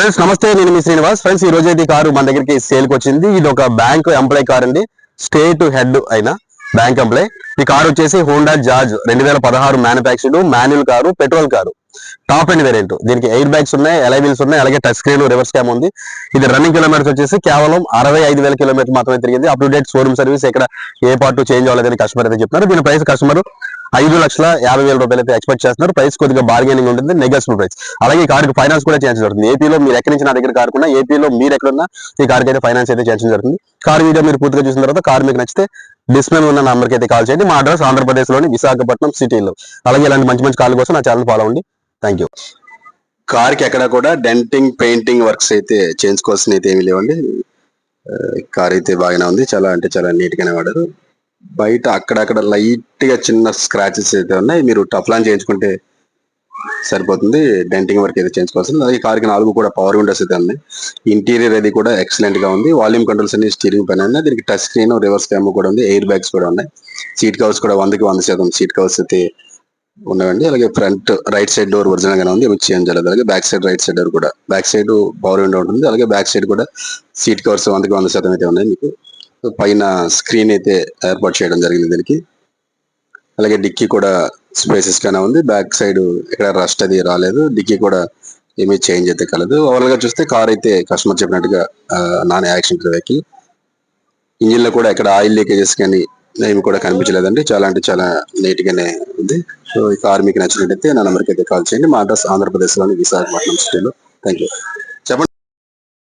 Friends నమస్తే నేను మీ Srinivas. Friends ఈ రోజు అయితే కారు మన దగ్గరికి సేల్కి వచ్చింది ఇది ఒక బ్యాంక్ ఎంప్లాయ్ కార్ అండి. స్టేట్ హెడ్ అయిన బ్యాంక్ ఎంప్లాయ్. ఈ కార్ వచ్చేసి హోండా జార్జ్ రెండు వేల పదహారు manufactured manual car petrol car. Top and variant దీనికి ఎయిర్ బ్యాగ్స్ ఉన్నాయి ఎలైవిల్స్ ఉన్నాయి అలాగే టచ్ స్క్రీన్ రివర్స్ క్యామ్ ఉంది. ఇది రన్నింగ్ కిలోమీటర్స్ వచ్చేసి కేవలం అరవై ఐదు వేల కిలోమీటర్ మాత్రమే తిరిగింది. Up to date showroom service ఇక్కడ ఏ పార్ట్ చేంజ్ అవ్వలేదని కస్టమర్ అయితే చెప్తున్నారు. దీని ప్రైస్ కస్టమర్ ఐదు లక్షల యాభై వేల రూపాయలు అయితే ఎక్స్పెక్ట్ చేస్తున్నారు. ప్రైస్ కొద్దిగా బార్గెనింగ్ ఉంటుంది నెగోషియబుల్ ప్రైస్ అలాగే ఈ కార్కి ఫైనాన్స్ కూడా చేయించడం జరుగుతుంది. ఏపీలో మీరు ఎక్కడి నుంచి నా దగ్గర కాకుండా ఏపీలో మీరు ఎక్కడున్నా ఈ కార్కి అయితే ఫైనాన్స్ అయితే చేయించడం జరుగుతుంది. కార్ వీడియో మీరు పూర్తిగా చూసిన తర్వాత కార్ మీకు నచ్చితే డిస్ప్లే ఉన్న నంబర్కి అయితే కాల్ చేయండి. మా అడ్రస్ ఆంధ్రప్రదేశ్లోని విశాఖపట్నం సిటీలో అలాగే ఇలాంటి మంచి మంచి కాల్ కోసం నా ఛానల్ ఫాలో అవ్వండి. థ్యాంక్ యూ కార్కి ఎక్కడ కూడా డెంటింగ్ పెయింటింగ్ వర్క్స్ అయితే చేయించుకోవాల్సిన అయితే ఏమీ లేవండి. కార్ అయితే బాగానే ఉంది. చాలా అంటే చాలా నీట్ గానే వాడారు. బయట అక్కడక్కడ లైట్గా చిన్న స్క్రాచెస్ అయితే ఉన్నాయి మీరు టఫ్లాన్ చేయించుకుంటే సరిపోతుంది. డెంటింగ్ వర్క్ అయితే చేయించుకోవాల్సింది. అలాగే కార్కి నాలుగు కూడా పవర్ విండోస్ అయితే ఉన్నాయి. ఇంటీరియర్ అది కూడా ఎక్సలెంట్గా ఉంది. వాల్యూమ్ కంట్రోల్స్ అన్ని స్టీరింగ్ పైన ఉన్నాయి. దీనికి టచ్ స్క్రీన్ రివర్స్ క్యామ్ కూడా ఉంది. ఎయిర్ బ్యాగ్స్ కూడా ఉన్నాయి. సీట్ కవర్స్ కూడా వందకి వంద శాతం సీట్ కవర్స్ అయితే ఉన్నాయండి అలాగే front right side door original గానే ఉంది. ఏమి చేంజ్ చేయలేదు అలాగే back side right side door కూడా. బ్యాక్ సైడ్ పవర్ విండో ఉంటుంది. అలాగే బ్యాక్ సైడ్ కూడా సీట్ కవర్స్ వందకి వంద శాతం అయితే ఉన్నాయి మీకు. పైన స్క్రీన్ అయితే ఏర్పాటు చేయడం జరిగింది దీనికి. అలాగే డిక్కీ కూడా స్పేసెస్ గానే ఉంది. బ్యాక్ సైడ్ ఇక్కడ రస్ట్ అది రాలేదు. డిక్కీ కూడా ఏమీ చేంజ్ అయితే కలదు. ఓవరాల్గా చూస్తే కార్ అయితే కస్టమర్ చెప్పినట్టుగా నాన్ యాక్షన్ వెహికల్ ఇంజిన్లో కూడా ఇక్కడ ఆయిల్ లీకేజెస్ కానీ ఏమి కూడా కనిపించలేదండి. చాలా అంటే చాలా నీట్ గానే ఉంది. సో ఈ కార్ మీకు నచ్చినట్టయితే నా నెంబర్కి అయితే కాల్ చేయండి. మా అడ్రస్ ఆంధ్రప్రదేశ్లోని విశాఖపట్నం సిటీలో థ్యాంక్ యూ